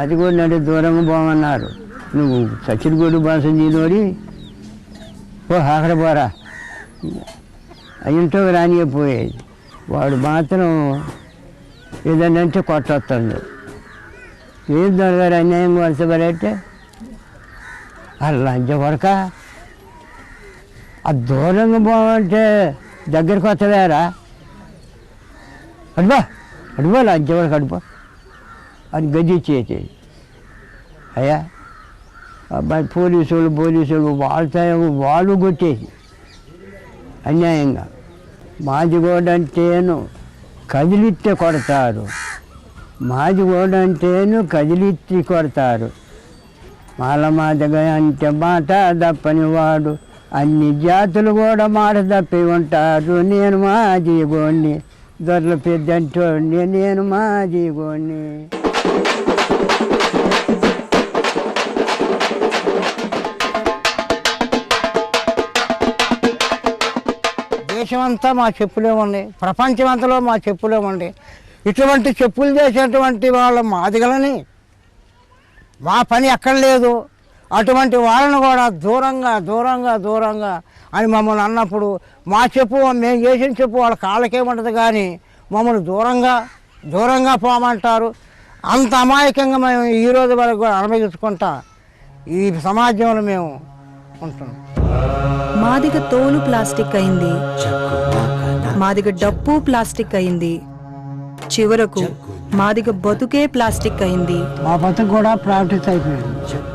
అది కూడా నడు దూరంగా పోమన్నారు. నువ్వు సచిన్ భాష నీదోడి ఓ అక్కడ పోరా ఇంట్లో రానియపోయేది వాడు మాత్రం ఏదంటే కొట్టొస్తుంది ఏం దొరగారు అన్యాయం వలసబడంటే ఆ లంచ కొడక ఆ దూరంగా పోవంటే దగ్గరికి వస్తలేరా అడుబా అడుబా లంచ వరకు అడుబా అని గది అయ్యా అబ్బాయి పోలీసులు పోలీసులు వాళ్ళతో వాళ్ళు కొట్టేసి అన్యాయంగా. మాదిగోడ అంటేను కదిలిస్తే కొడతారు. మాదిగోడ అంటేను కదిలిత్తి కొడతారు. మాల మాదిగా అంటే మాట దప్పనివాడు అన్ని జాతులు కూడా మాట తప్పి ఉంటారు. నేను మాదిగోణ్ణి దొరల పెద్దంటోడిని నేను మాదిగోణ్ణి దేశమంతా మా చెప్పులే ఉన్నాయి ప్రపంచమంతలో మా చెప్పులే ఉండి ఇటువంటి చెప్పులు చేసేటువంటి వాళ్ళ మాదిగలని మా పని ఎక్కడ లేదు. అటువంటి వాళ్ళని కూడా దూరంగా దూరంగా దూరంగా అని మమ్మల్ని అన్నప్పుడు మా చెప్పు మేము చేసిన చెప్పు వాళ్ళ కాళ్ళకేముంటుంది కానీ మమ్మల్ని దూరంగా దూరంగా పోమంటారు. అంత అమాయకంగా మేము ఈ రోజు వరకు కూడా అనుభవించుకుంటా ఈ సమాజంలో మేము ఉంటున్నాం. మాదిగ తోలు ప్లాస్టిక్ అయింది. మాదిగ డప్పు ప్లాస్టిక్ అయింది. చివరకు మాదిగ బతుకే ప్లాస్టిక్ అయింది. మా బతుకు కూడా ప్రాక్టీస్ అయిపోయింది.